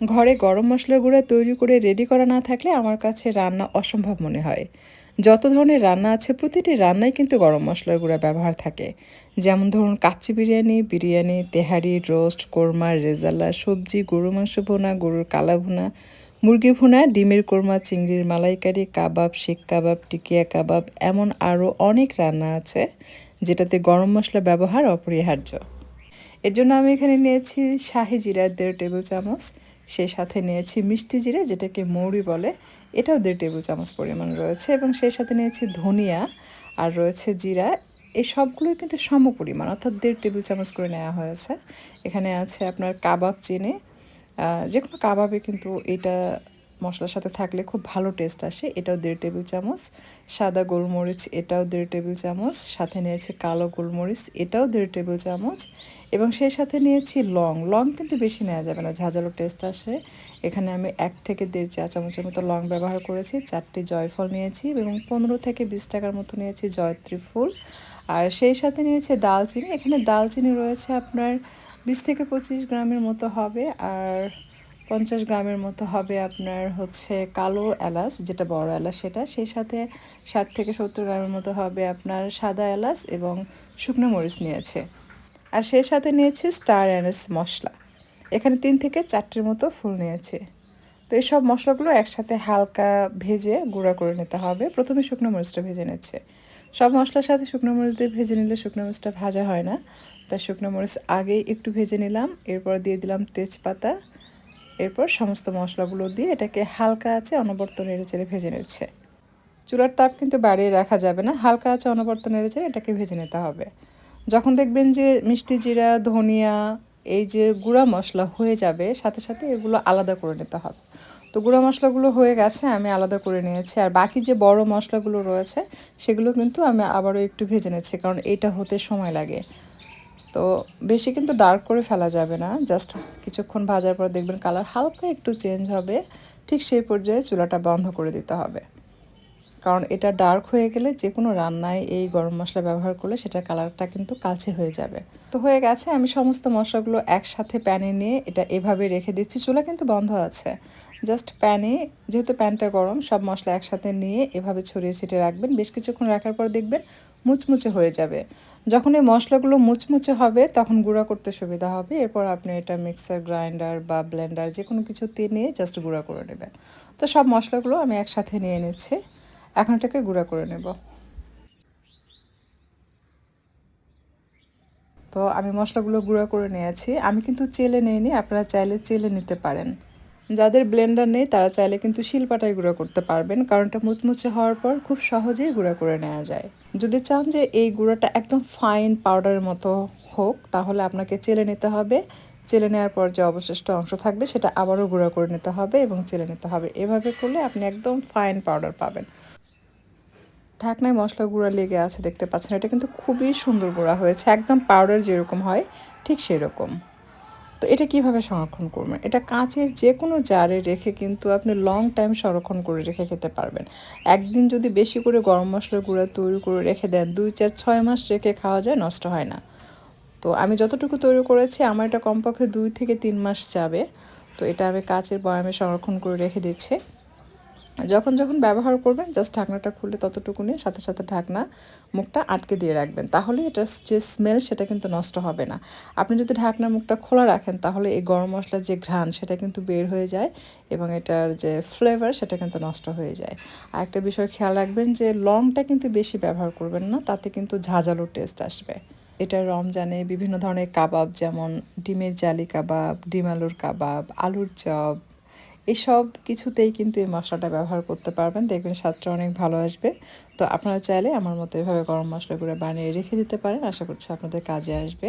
ঘরে গরম মশলা গুঁড়া তৈরি করে রেডি করা না থাকলে আমার কাছে রান্না অসম্ভব মনে হয়। যত ধরনের রান্না আছে, প্রতিটি রান্নায় কিন্তু গরম মশলার গুঁড়া ব্যবহার থাকে। যেমন ধরুন, kacchi biryani biryani, tehari roast korma, rezala, সবজি গরু মাংস ভুনা, গরুর কালা ভুনা, মুরগি ভুনা, ডিমের কোরমা, চিংড়ির মালাইকারি, কাবাব শিক কাবাব, টিকিয়া কাবাব, এমন আরও অনেক রান্না আছে যেটাতে গরম মশলা ব্যবহার অপরিহার্য। এর জন্য আমি এখানে নিয়েছি শাহি জিরা দেড় টেবিল চামচ সেই সাথে নিয়েছি মিষ্টি জিরে, যেটাকে মৌরি বলে। এটাও দেড় টেবিল চামচ পরিমাণ রয়েছে এবং সেই সাথে নিয়েছি ধনিয়া আর রয়েছে জিরা। এই সবগুলোই কিন্তু সম পরিমাণ অর্থাৎ দেড় টেবিল চামচ করে নেওয়া হয়েছে। এখানে আছে আপনার কাবাব চিনি। যে কোনো কাবাবে কিন্তু এটা মশলার সাথে থাকলে খুব ভালো টেস্ট আসে। এটাও দেড় টেবিল চামচ। সাদা গোলমরিচ, এটাও দেড় টেবিল চামচ। সাথে নিয়েছি কালো গোলমরিচ, এটাও দেড় টেবিল চামচ। এবং সেই সাথে নিয়েছি লং। লং কিন্তু বেশি নেওয়া যাবে না, ঝাঁঝালো টেস্ট আসে। এখানে আমি এক থেকে দেড় চা চামচের মতো লং ব্যবহার করেছি, চারটি জয়ফল নিয়েছি এবং পনেরো থেকে বিশ টাকার মতো নিয়েছি জয়ত্রী ফুল। আর সেই সাথে নিয়েছি দালচিনি। এখানে দালচিনি রয়েছে আপনার বিশ থেকে পঁচিশ গ্রামের মতো হবে। আর পঞ্চাশ গ্রামের মতো হবে আপনার হচ্ছে কালো এলাচ, যেটা বড় এলাচ সেটা। সেই সাথে ষাট থেকে সত্তর গ্রামের মতো হবে আপনার সাদা এলাচ এবং শুকনো মরিচ নিয়েছে। আর সেই সাথে নিয়েছে স্টার অ্যানেস মশলা। এখানে তিন থেকে চারটির মতো ফুল নিয়েছে। তো এইসব মশলাগুলো একসাথে হালকা ভেজে গুঁড়া করে নিতে হবে। প্রথমে শুকনো মরিচটা ভেজে নিচ্ছে। সব মশলার সাথে শুকনো মরিচ দিয়ে ভেজে নিলে শুকনো মরিচটা ভাজা হয় না। তাই শুকনো মরিচ আগেই একটু ভেজে নিলাম। এরপর দিয়ে দিলাম তেজপাতা। এরপর সমস্ত মশলাগুলো দিয়ে এটাকে হালকা আছে অনবর্ত নেড়ে চেড়ে ভেজে নিচ্ছে। চুলার তাপ কিন্তু বাড়িয়ে রাখা যাবে না, হালকা আছে অনবর্ত নেড়ে চেড়ে এটাকে ভেজে নিতে হবে। যখন দেখবেন যে মিষ্টি জিরা, ধনিয়া, এই যে গুঁড়া মশলা হয়ে যাবে, সাথে সাথে এগুলো আলাদা করে নিতে হবে। তো গুঁড়া মশলাগুলো হয়ে গেছে, আমি আলাদা করে নিয়েছি। আর বাকি যে বড় মশলাগুলো রয়েছে, সেগুলো কিন্তু আমি আবারও একটু ভেজে নিচ্ছি, কারণ এটা হতে সময় লাগে। তো বেশি কিন্তু ডার্ক করে ফেলা যাবে না। জাস্ট কিছুক্ষণ ভাজার পর দেখবেন কালার হালকা একটু চেঞ্জ হবে। ঠিক সেই পর্যায়ে চুলাটা বন্ধ করে দিতে হবে। কারণ এটা ডার্ক হয়ে গেলে যে কোনো রান্নায় এই গরম মশলা ব্যবহার করলে সেটার কালারটা কিন্তু কালচে হয়ে যাবে। তো হয়ে গেছে, আমি সমস্ত মশলাগুলো একসাথে প্যানে নিয়ে এটা এভাবে রেখে দিচ্ছি। চুলা কিন্তু বন্ধ আছে। জাস্ট প্যানে, যেহেতু প্যানটা গরম, সব মশলা একসাথে নিয়ে এভাবে ছড়িয়ে ছিটিয়ে রাখবেন। বেশ কিছুক্ষণ রাখার পর দেখবেন মুচমুচে হয়ে যাবে। যখন এই মশলাগুলো মুচমুচে হবে, তখন গুঁড়া করতে সুবিধা হবে। এরপর আপনি এটা মিক্সার গ্রাইন্ডার বা ব্লেন্ডার যে কোনো কিছুতে নিয়ে জাস্ট গুঁড়া করে নেবেন। তো সব মশলাগুলো আমি একসাথে নিয়ে নিচ্ছি। এখন এটাকে গুঁড়া করে নেব। তো আমি মশলাগুলো গুঁড়া করে নিয়েছি। আমি কিন্তু চেলে নিইনি, আপনারা চাইলে চেলে নিতে পারেন। যাদের ব্লেন্ডার নেই, তারা চাইলে কিন্তু শিলপাটায় গুঁড়া করতে পারবেন, কারণ এটা মুচমুচে হওয়ার পর খুব সহজেই গুঁড়া করে নেওয়া যায়। যদি চান যে এই গুঁড়াটা একদম ফাইন পাউডারের মতো হোক, তাহলে আপনাকে চেলে নিতে হবে। চেলে নেওয়ার পর যে অবশিষ্ট অংশ থাকবে, সেটা আবারও গুঁড়া করে নিতে হবে এবং চেলে নিতে হবে। এভাবে করলে আপনি একদম ফাইন পাউডার পাবেন। ঢাকনায় মশলা গুঁড়া লেগে আছে দেখতে পাচ্ছেন। এটা কিন্তু খুবই সুন্দর গুঁড়া হয়েছে, একদম পাউডার যেরকম হয়, ঠিক সেরকম। তো এটা কীভাবে সংরক্ষণ করবেন? এটা কাঁচের যে কোনো জারে রেখে কিন্তু আপনি লং টাইম সংরক্ষণ করে রেখে খেতে পারবেন। একদিন যদি বেশি করে গরম মশলার গুঁড়া তৈরি করে রেখে দেন, দুই চার ছয় মাস রেখে খাওয়া যায়, নষ্ট হয় না। তো আমি যতটুকু তৈরি করেছি, আমার এটা কমপক্ষে দুই থেকে তিন মাস যাবে। তো এটা আমি কাঁচের বয়ামে সংরক্ষণ করে রেখে দিচ্ছি। যখন যখন ব্যবহার করবেন জাস্ট ঢাকনাটা খুলে ততটুকু নিয়ে সাথে সাথে ঢাকনা মুখটা আটকে দিয়ে রাখবেন। তাহলে এটার যে স্মেল সেটা কিন্তু নষ্ট হবে না। আপনি যদি ঢাকনার মুখটা খোলা রাখেন, তাহলে এই গরম মশলার যে ঘ্রাণ সেটা কিন্তু বের হয়ে যায় এবং এটার যে ফ্লেভার সেটা কিন্তু নষ্ট হয়ে যায়। আর একটা বিষয় খেয়াল রাখবেন যে, লংটা কিন্তু বেশি ব্যবহার করবেন না, তাতে কিন্তু ঝাঁঝালো টেস্ট আসবে। এটা রমজানে বিভিন্ন ধরনের কাবাব, যেমন ডিমের জালি কাবাব, ডিম আলুর কাবাব, আলুর চপ এসব কিছুতেই কিন্তু এই মশলাটা ব্যবহার করতে পারবেন। দেখবেন স্বাদটা অনেক ভালো আসবে। তো আপনারা চাইলে আমার মতো এভাবে গরম মশলাগুলো বানিয়ে রেখে দিতে পারেন। আশা করছি আপনাদের কাজে আসবে।